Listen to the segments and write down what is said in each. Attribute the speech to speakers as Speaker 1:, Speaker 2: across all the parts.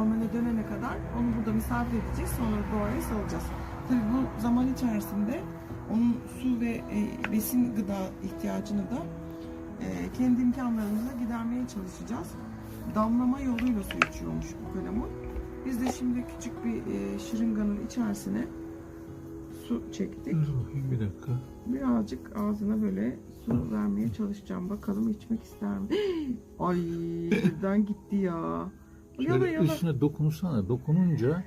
Speaker 1: normale dönene kadar onu burada misafir edeceğiz. Sonra doğaya salacağız. Tabii bu zaman içerisinde onun su ve e, besin gıda ihtiyacını da e, kendi imkanlarımızla gidermeye çalışacağız. Damlama yoluyla su içiyormuş bu kalemun. Biz de şimdi küçük bir e, şırınganın içerisine su çektik.
Speaker 2: Dur bakayım bir dakika.
Speaker 1: Birazcık ağzına böyle su vermeye çalışacağım. Bakalım içmek ister mi? Ay birden gitti ya. Yala
Speaker 2: Şöyle
Speaker 1: yala.
Speaker 2: üstüne dokunsana. Dokununca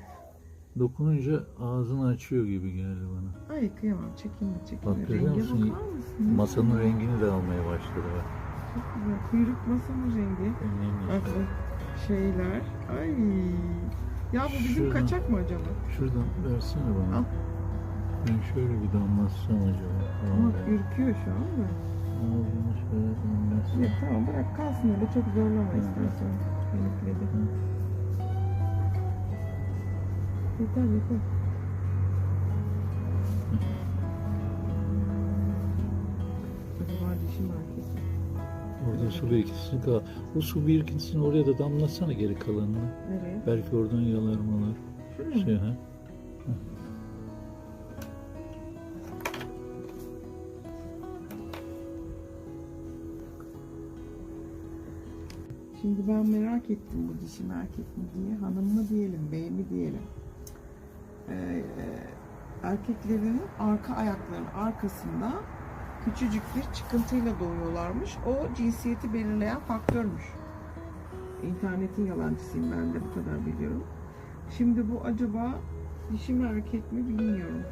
Speaker 2: dokununca ağzını açıyor gibi geldi bana.
Speaker 1: Ay kıyamam çekinme çekinme.
Speaker 2: Bak, görüyor
Speaker 1: Renge
Speaker 2: musun?
Speaker 1: bakar mısın?
Speaker 2: Masanın rengini de almaya başladı bak.
Speaker 1: Çok güzel. Kuyruk masanın rengi.
Speaker 2: Önemli
Speaker 1: Bak şeyler. Ay. Ya bu bizim
Speaker 2: Şuradan.
Speaker 1: kaçak mı acaba?
Speaker 2: Şuradan versene bana.
Speaker 1: Al.
Speaker 2: Ben şöyle bir damlatsam acaba.
Speaker 1: Ama
Speaker 2: Vallahi.
Speaker 1: ürküyor şu anda.
Speaker 2: Ağzını şöyle damlatsam.
Speaker 1: Ya tamam bırak kalsın öyle çok zorlama
Speaker 2: Hı.
Speaker 1: istersen. Yeter yeter. Acaba?
Speaker 2: Orada su birikintisi kal. O su birikintisini oraya da damlatsana geri kalanını.
Speaker 1: Nereye?
Speaker 2: Belki oradan yalarmalar.
Speaker 1: Şuraya?
Speaker 2: Şey ha.
Speaker 1: Şimdi ben merak ettim bu dişim erkek mi diye. Hanım mı diyelim, bey mi diyelim. Erkeklerin arka ayaklarının arkasında küçücük bir çıkıntıyla doğuyorlarmış. O cinsiyeti belirleyen faktörmüş. İnternetin yalancısıyım ben de bu kadar biliyorum. Şimdi bu acaba dişi mi erkek mi bilmiyorum.